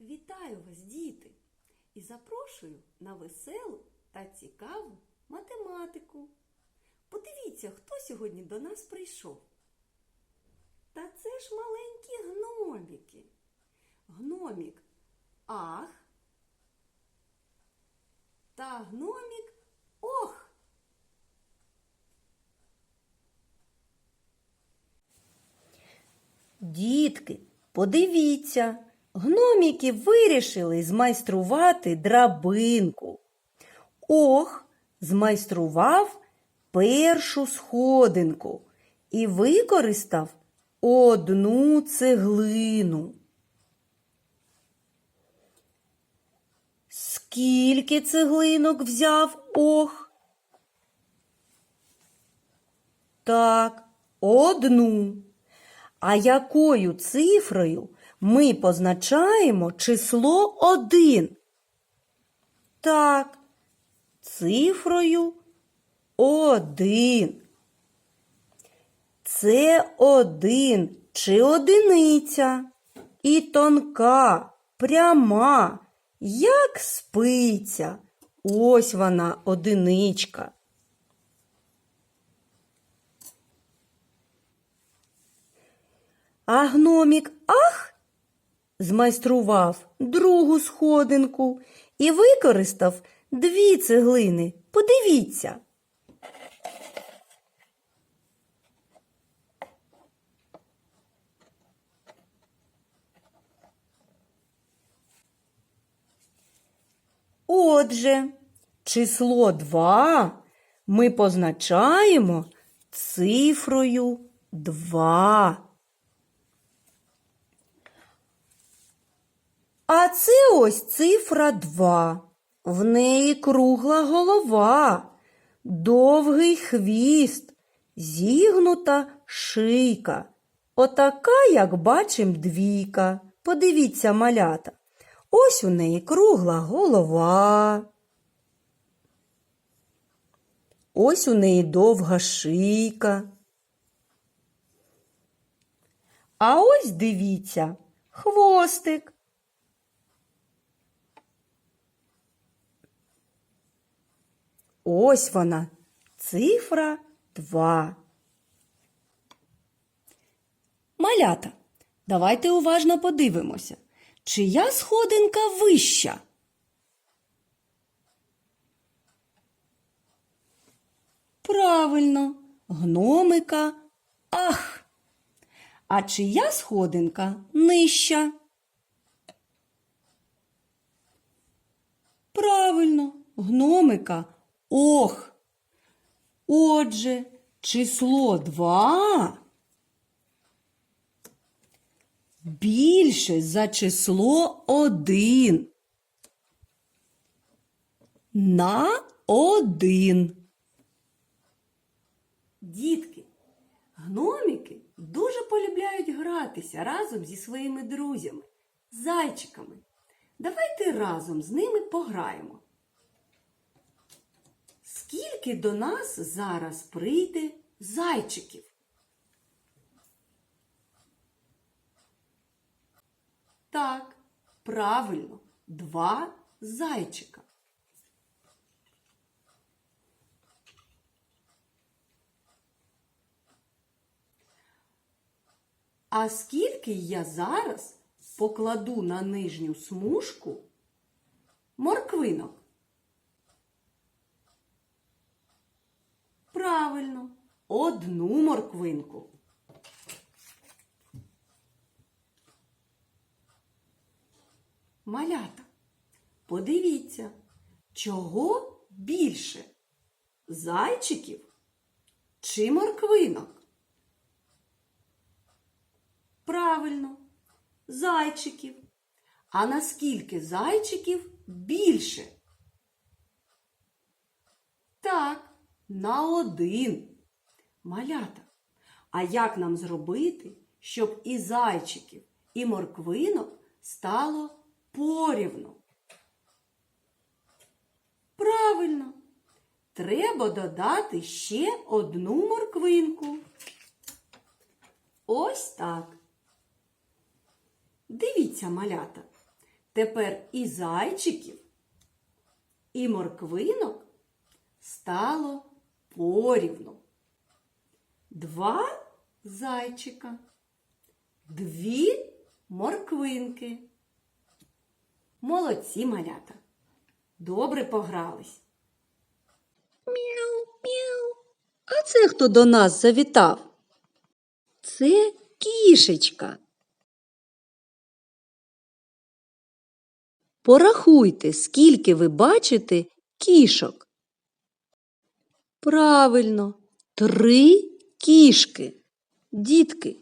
Вітаю вас, діти! І запрошую на веселу та цікаву математику. Подивіться, хто сьогодні до нас прийшов. Та це ж маленькі гноміки. Гномік ах та гномік ох. Дітки, подивіться, гноміки вирішили змайструвати драбинку. Ох, змайстрував першу сходинку і використав одну цеглину. Скільки цеглинок взяв ох? Так, одну. А якою цифрою ми позначаємо число 1? Так, цифрою 1. Це один чи одиниця. І тонка, пряма, як спиця. Ось вона одиничка. А гномік ах змайстрував другу сходинку і використав дві цеглини. Подивіться. Отже, число 2 ми позначаємо цифрою 2. А це ось цифра 2. В неї кругла голова, довгий хвіст, зігнута шийка. Отака, як бачим, двійка. Подивіться, малята. Ось у неї кругла голова. Ось у неї довга шийка. А ось дивіться, хвостик. Ось вона, цифра 2. Малята, давайте уважно подивимося, чия сходинка вища? Правильно, гномика ах. А чия сходинка нижча? Правильно, гномика ох. Отже, число 2 більше за число 1. На один. Дітки, гноміки дуже полюбляють гратися разом зі своїми друзями, зайчиками. Давайте разом з ними пограємо. Скільки до нас зараз прийде зайчиків? Так, правильно, два зайчика. А скільки я зараз покладу на нижню смужку морквинок? Правильно, одну морквинку. Малята, подивіться, чого більше? Зайчиків чи морквинок? Правильно, зайчиків. А наскільки зайчиків більше? Так, на один. Малята. А як нам зробити, щоб і зайчиків, і морквинок стало порівну? Правильно. Треба додати ще одну морквинку. Ось так. Дивіться, малята. тепер і зайчиків, і морквинок стало порівну. Два зайчика, дві морквинки. Молодці малята. Добре погрались. А це хто до нас завітав? Це кішечка. Порахуйте, скільки ви бачите кішок. Правильно, три кішки. Дітки,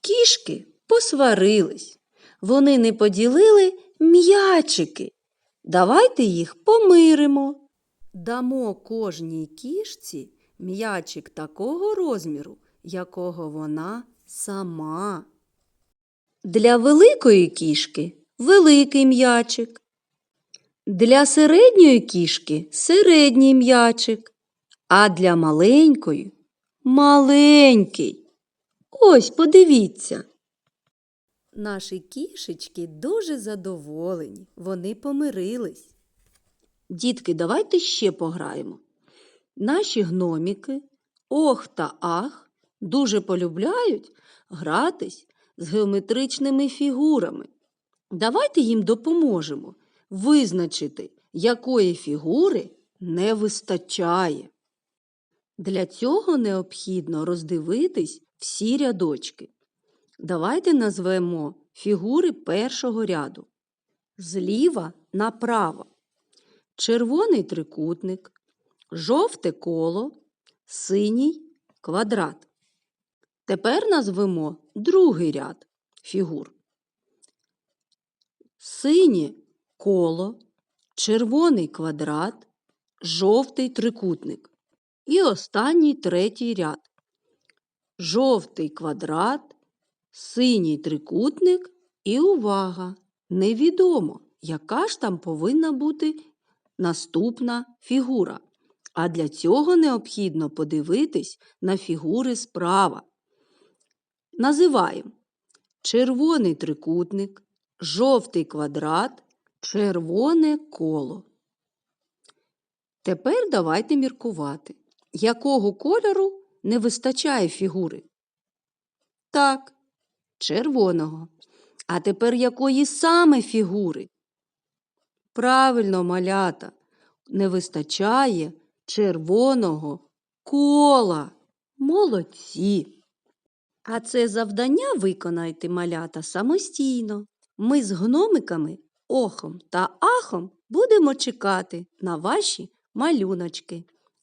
кішки посварились. Вони не поділили м'ячики. Давайте їх помиримо. Дамо кожній кішці м'ячик такого розміру, якого вона сама. Для великої кішки великий м'ячик. Для середньої кішки середній м'ячик, а для маленької маленький. Ось подивіться. Наші кішечки дуже задоволені, вони помирились. Дітки, давайте ще пограємо. Наші гноміки, ох та ах, дуже полюбляють гратись з геометричними фігурами. Давайте їм допоможемо визначити, якої фігури не вистачає. Для цього необхідно роздивитись всі рядочки. Давайте назвемо фігури першого ряду. Зліва направо. Червоний трикутник, жовте коло, синій квадрат. Тепер назвемо другий ряд фігур. Синє коло, червоний квадрат, жовтий трикутник. І останній третій ряд. Жовтий квадрат, синій трикутник і увага! Невідомо, яка ж там повинна бути наступна фігура. А для цього необхідно подивитись на фігури справа. Називаємо червоний трикутник, жовтий квадрат, червоне коло. Тепер давайте міркувати, якого кольору не вистачає фігури. Так, червоного. А тепер якої саме фігури? Правильно, малята, не вистачає червоного кола. Молодці. А це завдання виконайте, малята, самостійно. Ми з гномиками, охом та ахом будемо чекати на ваші малюночки.